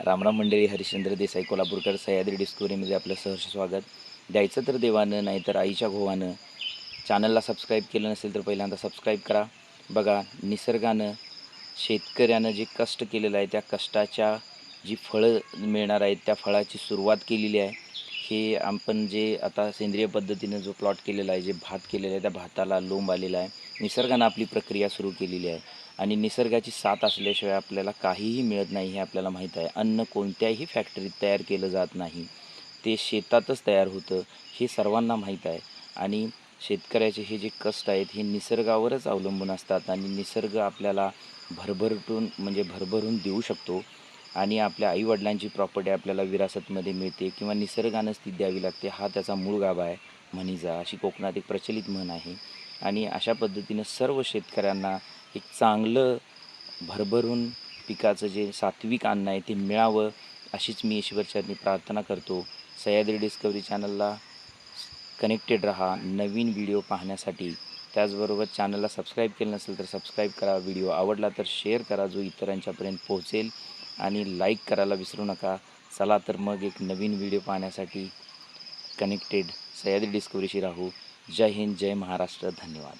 रामराम मंडळी हरिश्चंद्र देसाई कोल्हापूरकर सह्याद्री डिस्कवरीमध्ये आपलं सहर्ष स्वागत. द्यायचं तर देवानं नाहीतर आईच्या घोवानं. चॅनलला सबस्क्राईब केलं नसेल तर पहिल्यांदा सबस्क्राईब करा. बघा निसर्गानं शेतकऱ्यानं जे कष्ट केलेलं आहे त्या कष्टाच्या जी फळं मिळणार आहेत त्या फळाची सुरुवात केलेली आहे. हे आपण जे आता सेंद्रिय पद्धतीनं जो प्लॉट केलेला आहे जे भात केलेलं आहे त्या भाताला लोंब आलेला आहे. निसर्गानं आपली प्रक्रिया सुरू केलेली आहे. आणि निसर्गाची साथ असल्याशिवाय आपल्याला काहीही मिळत नाही हे आपल्याला माहीत आहे. अन्न कोणत्याही फॅक्टरीत तयार केलं जात नाही. ते शेतातच तयार होतं हे सर्वांना माहीत आहे. आणि शेतकऱ्याचे हे जे कष्ट आहेत हे निसर्गावरच अवलंबून असतात. आणि निसर्ग आपल्याला भरभरटून म्हणजे भरभरून देऊ शकतो. आणि आपल्या आईवडिलांची प्रॉपर्टी आपल्याला विरासतमध्ये मिळते किंवा निसर्गानंच ती द्यावी लागते हा त्याचा मूळ गाभा आहे. म्हणीचा अशी कोकणात एक प्रचलित म्हण आहे. आणि अशा पद्धतीनं सर्व शेतकऱ्यांना एक चांगलं भरभरून पिकाचं जे सात्विक अन्न आहे ते मिळावं अशीच मी ईश्वरचरणी प्रार्थना करतो. सह्याद्री डिस्कवरी चॅनलला कनेक्टेड रहा नवीन व्हिडिओ पाहण्यासाठी. त्याचबरोबर चॅनलला सबस्क्राईब केलं नसेल तर सबस्क्राईब करा. व्हिडिओ आवडला तर शेअर करा जो इतरांच्यापर्यंत पोहोचेल. आणि लाईक करायला विसरू नका. चला तर मग एक नवीन व्हिडिओ पाहण्यासाठी कनेक्टेड सह्याद्री डिस्कवरीशी राहू. जय हिंद जय महाराष्ट्र. धन्यवाद.